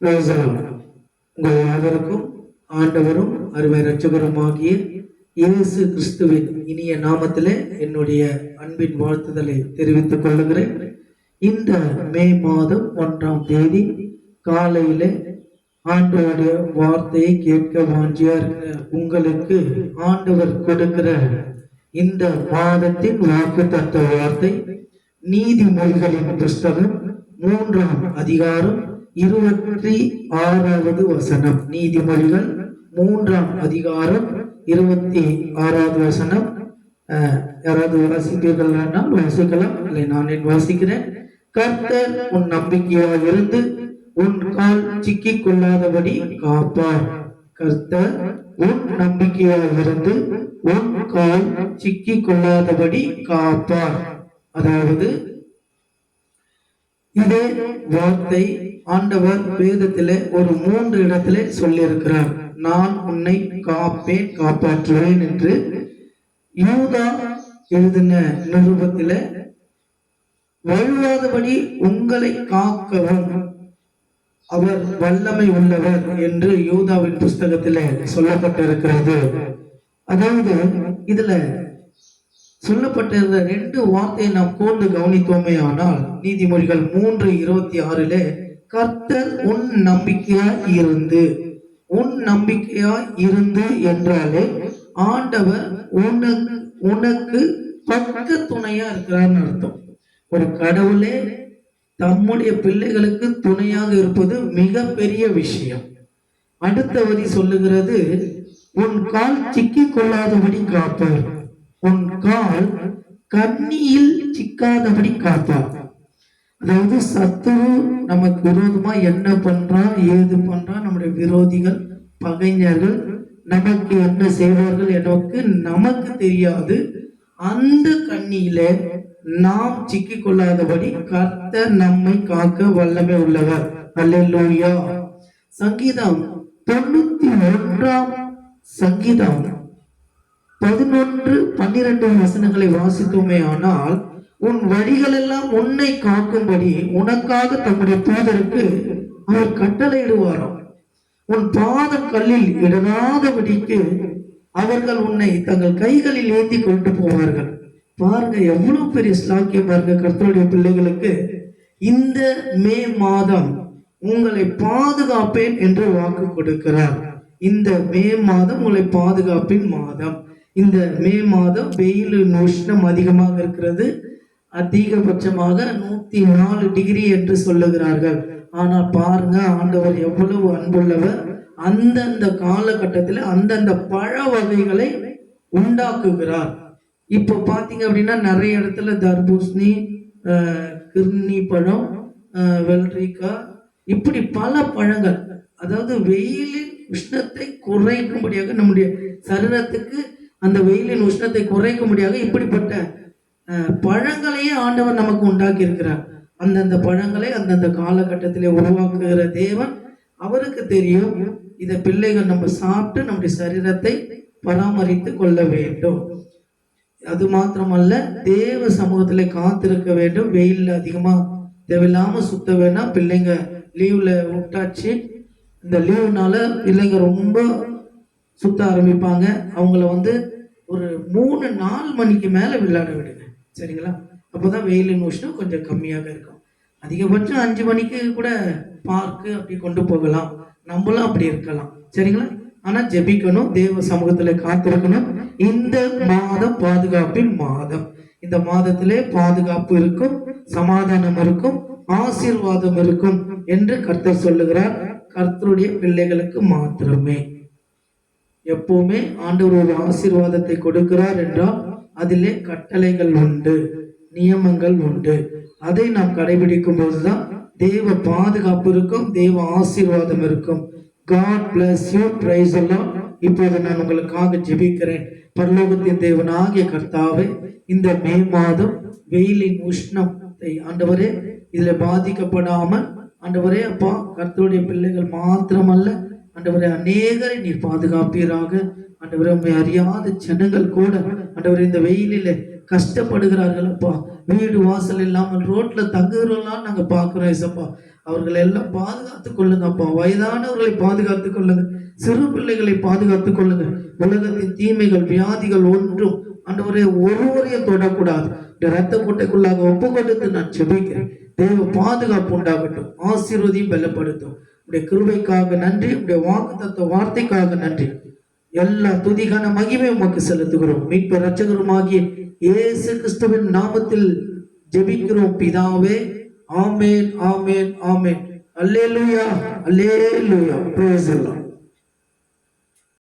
உங்கள் யாவருக்கும் ஆண்டவரும் அருமை ரட்சகருமாகிய இயேசு கிறிஸ்துவின் இனிய நாமத்திலே என்னுடைய அன்பின் வாழ்த்துதலை தெரிவித்துக் கொள்ளுகிறேன். இந்த மே மாதம் ஒன்றாம் தேதி காலையிலே ஆண்டவருடைய வார்த்தையை கேட்க வாஞ்சியா இருக்கிற உங்களுக்கு ஆண்டவர் கொடுக்கிற இந்த மாதத்தின் வாக்கு தத்துவ வார்த்தை நீதிமொழிகளின் புஸ்தகம் மூன்றாம் அதிகாரம் இருபத்தி ஆறாவது வசனம். நீதிமொழிகள் மூன்றாம் அதிகாரம் இருபத்தி ஆறாவது வசனம். அஹ், யாராவது வாசிப்பீர்கள் வாசிக்கலாம். இல்லை நான் வாசிக்கிறேன். கர்த்தர் உன் நம்பிக்கையாக இருந்து உன் கால் சிக்கிக் கொள்ளாதபடி காப்பார். கர்த்தர் உன் நம்பிக்கையாக இருந்து உன் கால் சிக்கிக் கொள்ளாதபடி காப்பார். அதாவது இதே வார்த்தை ஆண்டவர் வேதத்திலே ஒரு மூன்று இடத்திலே சொல்லியிருக்கிறார். நான் உன்னை காப்பேன் காப்பாற்றுவேன் என்று. யூதா எழுதின நிருபத்தில வழுவாதபடி உங்களை காக்கவும். அவர் வல்லமை உள்ளவர் என்று யூதாவின் புஸ்தகத்திலே சொல்லப்பட்டிருக்கிறது. அதாவது இதுல சொல்லப்பட்டிருந்த ரெண்டு வார்த்தையை நாம் கூர்ந்து கவனித்தோமே ஆனால் நீதிமொழிகள் மூன்று இருபத்தி ஆறிலே கர்த்தர் உன் நம்பிக்கையா இருந்து உன் நம்பிக்கையா இருந்து என்றாலே ஆண்டவர் உனக்கு உனக்கு பக்க துணையா இருக்கிறார்னு அர்த்தம். ஒரு கடவுளே தம்முடைய பிள்ளைகளுக்கு துணையாக இருப்பது மிகப்பெரிய விஷயம். அடுத்த வரி சொல்லுகிறது உன் கால் சிக்கிக் கொள்ளாதபடி காப்பார். உன் கால் கண்ணியில் சிக்காதபடி காப்பார். அதாவது சத்துரு நமக்கு விரோதமா என்ன பண்றான் ஏது பண்றான் நம்முடைய விரோதிகள் பகைஞர்கள் நமக்கு என்ன செய்வார்கள் எனக்கு நமக்கு தெரியாது. அந்த கண்ணியில நாம் சிக்கி கொள்ளாதபடி கர்த்தர் நம்மை காக்க வல்லமை உள்ளவர். அல்லா சங்கீதம் தொண்ணூத்தி ஒன்றாம் சங்கீதம். பதினொன்று பன்னிரண்டு வசனங்களை வாசித்தோமே ஆனால் உன் வழிகள் எல்லாம் உன்னை காக்கும்படி உனக்காக தம்முடைய தூதருக்கு அவர் கட்டளையிடுவாராம் உன் பாதம் கல்லில் இடராதபடிக்கு அவர்கள் உன்னை தங்கள் கைகளில் ஏந்தி கொண்டு போவார்கள். பாருங்க எவ்வளவு பெரிய ஸ்லாக்கியம் பாருங்க கர்த்தருடைய பிள்ளைகளுக்கு. இந்த மே மாதம் உங்களை பாதுகாப்பேன் என்று வாக்கு கொடுக்கிறார். இந்த மே மாதம் உங்களை பாதுகாப்பின் மாதம். இந்த மே மாதம் வெயில் உஷ்ணம் அதிகமாக இருக்கிறது. அதிகபட்சமாக நூத்தி நாலு டிகிரி என்று சொல்லுகிறார்கள். ஆனால் பாருங்க ஆண்டவர் எவ்வளவு அன்புள்ளவர். அந்தந்த காலகட்டத்தில் அந்தந்த பழ வகைகளை உண்டாக்குகிறார். இப்போ பார்த்தீங்க அப்படின்னா நிறைய இடத்துல தர்பூசணி கிர்னி பழம் அஹ், வெள்ளரிக்காய் இப்படி பல பழங்கள். அதாவது வெயிலின் உஷ்ணத்தை குறைக்கும்படியாக நம்முடைய சரீரத்துக்கு அந்த வெயிலின் உஷ்ணத்தை குறைக்கும்படியாக இப்படிப்பட்ட பழங்களையே ஆண்டவர் நமக்கு உண்டாக்கி இருக்கிறார் அந்தந்த பழங்களை அந்தந்த காலகட்டத்திலே உருவாக்குகிற தேவன் அவருக்கு தெரியும். இதை பிள்ளைகள் நம்ம சாப்பிட்டு நம்முடைய சரீரத்தை பராமரித்து கொள்ள வேண்டும். அது மாத்திரமல்ல தேவ சமூகத்துல காத்திருக்க வேண்டும். வெயில்ல அதிகமா தேவையில்லாம சுத்த வேணாம். பிள்ளைங்க லீவ்ல விட்டாச்சு. இந்த லீவுனால பிள்ளைங்க ரொம்ப சுத்த ஆரம்பிப்பாங்க. அவங்கள வந்து ஒரு மூணு நாலு மணிக்கு மேல விளையாட விடு. சரிங்களா? அப்போதான் வெயிலின் உஷ்ணம் கொஞ்சம் கம்மியாக இருக்கும். அதிகபட்சம் அஞ்சு மணிக்கு கூட பார்க்கு அப்படி கொண்டு போகலாம். நம்மளும் அப்படி இருக்கலாம். சரிங்களா? ஆனா ஜெபிக்கணும் தேவ சமூகத்துல காத்திருக்கணும். இந்த மாதம் பாதுகாப்பின் மாதம். இந்த மாதத்திலே பாதுகாப்பு இருக்கும் சமாதானம் இருக்கும் ஆசீர்வாதம் இருக்கும் என்று கர்த்தர் சொல்லுகிறார். கர்த்தருடைய பிள்ளைகளுக்கு மாத்திரமே. எப்பவுமே ஆண்டவர் ஒரு ஆசீர்வாதத்தை கொடுக்கிறார் என்றால் அதிலே கட்டளைகள் உண்டு நியமங்கள் உண்டு. அதை நாம் கடைபிடிக்கும் போதுதான் தேவ பாதுகாப்பு இருக்கும் தேவ ஆசீர்வாதம் இருக்கும். காட் பிளஸ் யூ பிரைஸ் எல்லாம் இப்போது நான் உங்களுக்காக ஜெபிக்கிறேன். பரலோகத்தின் தேவனாகிய கர்த்தாவே இந்த மே மாதம் வெயிலின் உஷ்ணத்தை ஆண்டவரே இதில் பாதிக்கப்படாமல் ஆண்டவரே அப்பா கர்த்தருடைய பிள்ளைகள் மாத்திரமல்ல அண்டவரை அநேகரை நீர் பாதுகாப்பீராக. அண்டவரை உண்மை அறியாத ஜனங்கள் கூட ஆண்டவரே இந்த வெயிலில் கஷ்டப்படுகிறார்கள் அப்பா. வீடு வாசல் இல்லாமல் ரோட்ல தங்குகிறோம்லாம் நாங்க பார்க்குறோம் ஏசப்பா. அவர்களை எல்லாம் பாதுகாத்துக் கொள்ளுங்கப்பா வயதானவர்களை பாதுகாத்துக் கொள்ளுங்க. சிறு பிள்ளைகளை பாதுகாத்துக் கொள்ளுங்க. உலகத்தின் தீமைகள் வியாதிகள் ஒன்றும் ஆண்டவரே ஒருவரையும் தொடக்கூடாது. இந்த ரத்த கோட்டைக்குள்ளாக ஒப்பு கொடுத்து நான் செபிக்கிறேன் தேவ பாதுகாப்பு உண்டாகட்டும். ஆசீர்வதியும் பலப்படுத்தும். உடைய கிருபைக்காக நன்றி உடைய வாக்குத்த வார்த்தைக்காக நன்றி. எல்லா துதிகான மகிமை உமக்கு செலுத்துகிறோம். மீட்பு ரட்சகருமாகிய இயேசு கிறிஸ்துவின் நாமத்தில் ஜெபிக்கிறோம். பிதாவே ஆமேன் ஆமேன் ஆமேன். அல்லேலூயா அல்லேலூயா. Praise